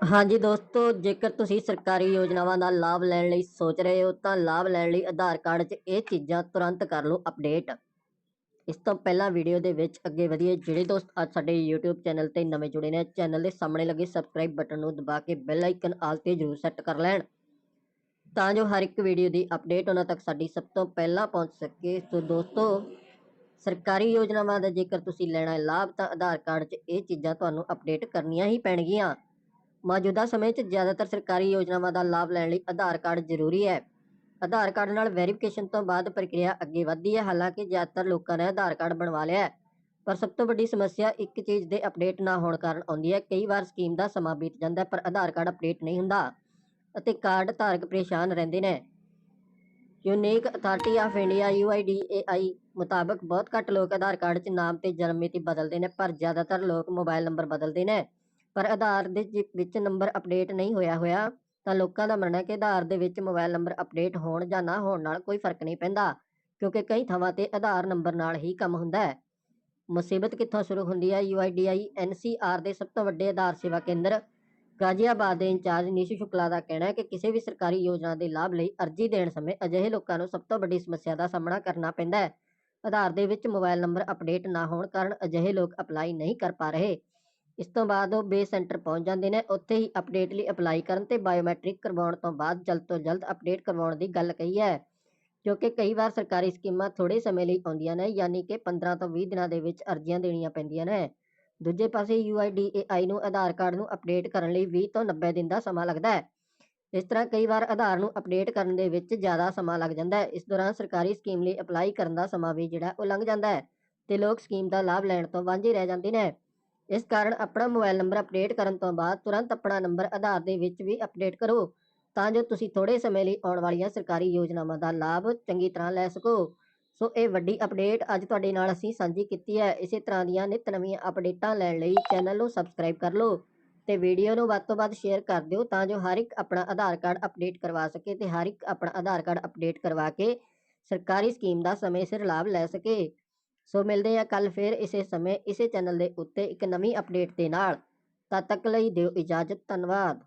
ਹਾਂਜੀ ਦੋਸਤੋ, ਜੇਕਰ ਤੁਸੀਂ ਸਰਕਾਰੀ ਯੋਜਨਾਵਾਂ ਦਾ ਲਾਭ ਲੈਣ ਲਈ ਸੋਚ ਰਹੇ ਹੋ, ਤਾਂ ਲਾਭ ਲੈਣ ਲਈ ਆਧਾਰ ਕਾਰਡ 'ਚ ਇਹ ਚੀਜ਼ਾਂ ਤੁਰੰਤ ਕਰ ਲਓ ਅਪਡੇਟ। ਇਸ ਤੋਂ ਪਹਿਲਾਂ ਵੀਡੀਓ ਦੇ ਵਿੱਚ ਅੱਗੇ ਵਧੀਏ, ਜਿਹੜੇ ਦੋਸਤ ਅੱਜ ਸਾਡੇ YouTube ਚੈਨਲ ਤੇ ਨਵੇਂ ਜੁੜੇ ਨੇ, ਚੈਨਲ ਦੇ ਸਾਹਮਣੇ ਲੱਗੇ ਸਬਸਕ੍ਰਾਈਬ ਬਟਨ ਨੂੰ ਦਬਾ ਕੇ ਬੈਲ ਆਈਕਨ ਆਲ ਤੇ ਜ਼ਰੂਰ ਸੈੱਟ ਕਰ ਲੈਣ। ਤਾਂ ਜੋ ਹਰ ਇੱਕ ਵੀਡੀਓ ਦੀ ਅਪਡੇਟ ਉਹਨਾਂ ਤੱਕ ਸਾਡੀ ਸਭ ਤੋਂ ਪਹਿਲਾਂ ਪਹੁੰਚ ਸਕੇ। ਸੋ ਦੋਸਤੋ, ਸਰਕਾਰੀ ਯੋਜਨਾਵਾਂ ਦਾ ਜੇਕਰ ਤੁਸੀਂ ਲੈਣਾ ਹੈ ਲਾਭ, ਤਾਂ ਆਧਾਰ ਕਾਰਡ 'ਚ ਇਹ ਚੀਜ਼ਾਂ ਤੁਹਾਨੂੰ ਅਪਡੇਟ ਕਰਨੀਆਂ ਹੀ ਪੈਣਗੀਆਂ। ਮੌਜੂਦਾ ਸਮੇਂ 'ਚ ਜ਼ਿਆਦਾਤਰ ਸਰਕਾਰੀ ਯੋਜਨਾਵਾਂ ਦਾ ਲਾਭ ਲੈਣ ਲਈ ਆਧਾਰ ਕਾਰਡ ਜ਼ਰੂਰੀ ਹੈ। ਆਧਾਰ ਕਾਰਡ ਨਾਲ ਵੈਰੀਫਿਕੇਸ਼ਨ ਤੋਂ ਬਾਅਦ ਪ੍ਰਕਿਰਿਆ ਅੱਗੇ ਵਧਦੀ ਹੈ। ਹਾਲਾਂਕਿ ਜ਼ਿਆਦਾਤਰ ਲੋਕਾਂ ਨੇ ਆਧਾਰ ਕਾਰਡ ਬਣਵਾ ਲਿਆ ਹੈ, ਪਰ ਸਭ ਤੋਂ ਵੱਡੀ ਸਮੱਸਿਆ ਇੱਕ ਚੀਜ਼ ਦੇ ਅਪਡੇਟ ਨਾ ਹੋਣ ਕਾਰਨ ਆਉਂਦੀ ਹੈ। ਕਈ ਵਾਰ ਸਕੀਮ ਦਾ ਸਮਾਂ ਬੀਤ ਜਾਂਦਾ ਪਰ ਆਧਾਰ ਕਾਰਡ ਅਪਡੇਟ ਨਹੀਂ ਹੁੰਦਾ ਅਤੇ ਕਾਰਡ ਧਾਰਕ ਪਰੇਸ਼ਾਨ ਰਹਿੰਦੇ ਨੇ। Unique authority of India UIDAI ਮੁਤਾਬਕ ਬਹੁਤ ਘੱਟ ਲੋਕ ਆਧਾਰ ਕਾਰਡ 'ਚ ਨਾਮ ਤੇ ਜਨਮ ਮਿਤੀ ਬਦਲਦੇ ਨੇ, ਪਰ ਜ਼ਿਆਦਾਤਰ ਲੋਕ ਮੋਬਾਈਲ ਨੰਬਰ ਬਦਲਦੇ ਨੇ। ਪਰ ਆਧਾਰ ਦੇ ਜਿ- ਵਿੱਚ ਨੰਬਰ ਅਪਡੇਟ ਨਹੀਂ ਹੋਇਆ ਹੋਇਆ, ਤਾਂ ਲੋਕਾਂ ਦਾ ਮੰਨਣਾ ਹੈ ਕਿ ਆਧਾਰ ਦੇ ਵਿੱਚ ਮੋਬਾਈਲ ਨੰਬਰ ਅਪਡੇਟ ਹੋਣ ਜਾਂ ਨਾ ਹੋਣ ਨਾਲ ਕੋਈ ਫ਼ਰਕ ਨਹੀਂ ਪੈਂਦਾ, ਕਿਉਂਕਿ ਕਈ ਥਾਵਾਂ ਤੇ ਆਧਾਰ ਨੰਬਰ ਨਾਲ ਹੀ ਕੰਮ ਹੁੰਦਾ ਹੈ। ਮੁਸੀਬਤ ਕਿੱਥੋਂ ਸ਼ੁਰੂ ਹੁੰਦੀ ਹੈ? UIDAI NCR ਦੇ ਸਭ ਤੋਂ ਵੱਡੇ ਆਧਾਰ ਸੇਵਾ ਕੇਂਦਰ ਗਾਜ਼ੀਆਬਾਦ ਦੇ ਇੰਚਾਰਜ ਨੀਸ਼ੂ ਸ਼ੁਕਲਾ ਦਾ ਕਹਿਣਾ ਹੈ ਕਿ ਕਿਸੇ ਵੀ ਸਰਕਾਰੀ ਯੋਜਨਾ ਦੇ ਲਾਭ ਲਈ ਅਰਜ਼ੀ ਦੇਣ ਸਮੇਂ ਅਜਿਹੇ ਲੋਕਾਂ ਨੂੰ ਸਭ ਤੋਂ ਵੱਡੀ ਸਮੱਸਿਆ ਦਾ ਸਾਹਮਣਾ ਕਰਨਾ ਪੈਂਦਾ ਹੈ। ਆਧਾਰ ਦੇ ਵਿੱਚ ਮੋਬਾਈਲ ਨੰਬਰ ਅਪਡੇਟ ਨਾ ਹੋਣ ਕਾਰਨ ਅਜਿਹੇ ਲੋਕ ਅਪਲਾਈ ਨਹੀਂ ਕਰ ਪਾ ਰਹੇ। ਇਸ ਤੋਂ ਬਾਅਦ ਉਹ ਬੇ ਸੈਂਟਰ ਪਹੁੰਚ ਜਾਂਦੇ ਨੇ, ਉੱਥੇ ਹੀ ਅਪਡੇਟ ਲਈ ਅਪਲਾਈ ਕਰਨ ਤੇ ਬਾਇਓਮੈਟ੍ਰਿਕ ਕਰਵਾਉਣ ਤੋਂ ਬਾਅਦ ਜਲਦ ਤੋਂ ਜਲਦ ਅਪਡੇਟ ਕਰਵਾਉਣ ਦੀ ਗੱਲ ਕਹੀ ਹੈ ਕਿਉਂਕਿ ਕਈ ਵਾਰ ਸਰਕਾਰੀ ਸਕੀਮਾਂ ਥੋੜੇ ਸਮੇਂ ਲਈ ਆਉਂਦੀਆਂ ਨੇ, ਯਾਨੀ ਕਿ 15 ਤੋਂ 20 ਦਿਨਾਂ ਦੇ ਵਿੱਚ ਅਰਜ਼ੀਆਂ ਦੇਣੀਆਂ ਪੈਂਦੀਆਂ ਨੇ। ਦੂਜੇ ਪਾਸੇ UIDAI ਨੂੰ ਆਧਾਰ ਕਾਰਡ ਨੂੰ ਅਪਡੇਟ ਕਰਨ ਲਈ 20 ਤੋਂ 90 ਦਿਨ ਦਾ ਸਮਾਂ ਲੱਗਦਾ ਹੈ। ਇਸ ਤਰ੍ਹਾਂ ਕਈ ਵਾਰ ਆਧਾਰ ਨੂੰ ਅਪਡੇਟ ਕਰਨ ਦੇ ਵਿੱਚ ਜ਼ਿਆਦਾ ਸਮਾਂ ਲੱਗ ਜਾਂਦਾ ਹੈ। ਇਸ ਦੌਰਾਨ ਸਰਕਾਰੀ ਸਕੀਮ ਲਈ ਅਪਲਾਈ ਕਰਨ ਦਾ ਸਮਾਂ ਵੀ ਜਿਹੜਾ ਉਹ ਲੰਘ ਜਾਂਦਾ ਹੈ ਤੇ ਲੋਕ ਸਕੀਮ ਦਾ ਲਾਭ ਲੈਣ ਤੋਂ ਵਾਂਝੇ ਰਹਿ ਜਾਂਦੇ ਨੇ। ਇਸ ਕਾਰਨ ਆਪਣਾ ਮੋਬਾਈਲ ਨੰਬਰ ਅਪਡੇਟ ਕਰਨ ਤੋਂ ਬਾਅਦ ਤੁਰੰਤ ਆਪਣਾ ਨੰਬਰ ਆਧਾਰ ਦੇ ਵਿੱਚ ਵੀ ਅਪਡੇਟ ਕਰੋ, ਤਾਂ ਜੋ ਤੁਸੀਂ ਥੋੜੇ ਸਮੇਂ ਲਈ ਆਉਣ ਵਾਲੀਆਂ ਸਰਕਾਰੀ ਯੋਜਨਾਵਾਂ ਦਾ ਲਾਭ ਚੰਗੀ ਤਰ੍ਹਾਂ ਲੈ ਸਕੋ। ਸੋ ਇਹ ਵੱਡੀ ਅਪਡੇਟ ਅੱਜ ਤੁਹਾਡੇ ਨਾਲ ਅਸੀਂ ਸਾਂਝੀ ਕੀਤੀ ਹੈ। ਇਸੇ ਤਰ੍ਹਾਂ ਦੀਆਂ ਨਿਤ ਨਵੀਆਂ ਅਪਡੇਟਾਂ ਲੈਣ ਲਈ ਚੈਨਲ ਨੂੰ ਸਬਸਕ੍ਰਾਈਬ ਕਰ ਲਓ ਤੇ ਵੀਡੀਓ ਨੂੰ ਵੱਧ ਤੋਂ ਵੱਧ ਸ਼ੇਅਰ ਕਰ ਦਿਓ, ਤਾਂ ਜੋ ਹਰ ਇੱਕ ਆਪਣਾ ਆਧਾਰ ਕਾਰਡ ਅਪਡੇਟ ਕਰਵਾ ਸਕੇ ਤੇ ਹਰ ਇੱਕ ਆਪਣਾ ਆਧਾਰ ਕਾਰਡ ਅਪਡੇਟ ਕਰਵਾ ਕੇ ਸਰਕਾਰੀ ਸਕੀਮ ਦਾ ਸਮੇਂ ਸਿਰ ਲਾਭ ਲੈ ਸਕੇ। ਸੋ ਮਿਲਦੇ ਆ ਕੱਲ ਫੇਰ ਇਸੇ ਸਮੇਂ, ਇਸੇ ਚੈਨਲ ਦੇ ਉੱਤੇ ਇੱਕ ਨਵੀਂ ਅਪਡੇਟ ਦੇ ਨਾਲ। ਤਦ ਤੱਕ ਲਈ ਦਿਓ ਇਜਾਜ਼ਤ, ਧੰਨਵਾਦ।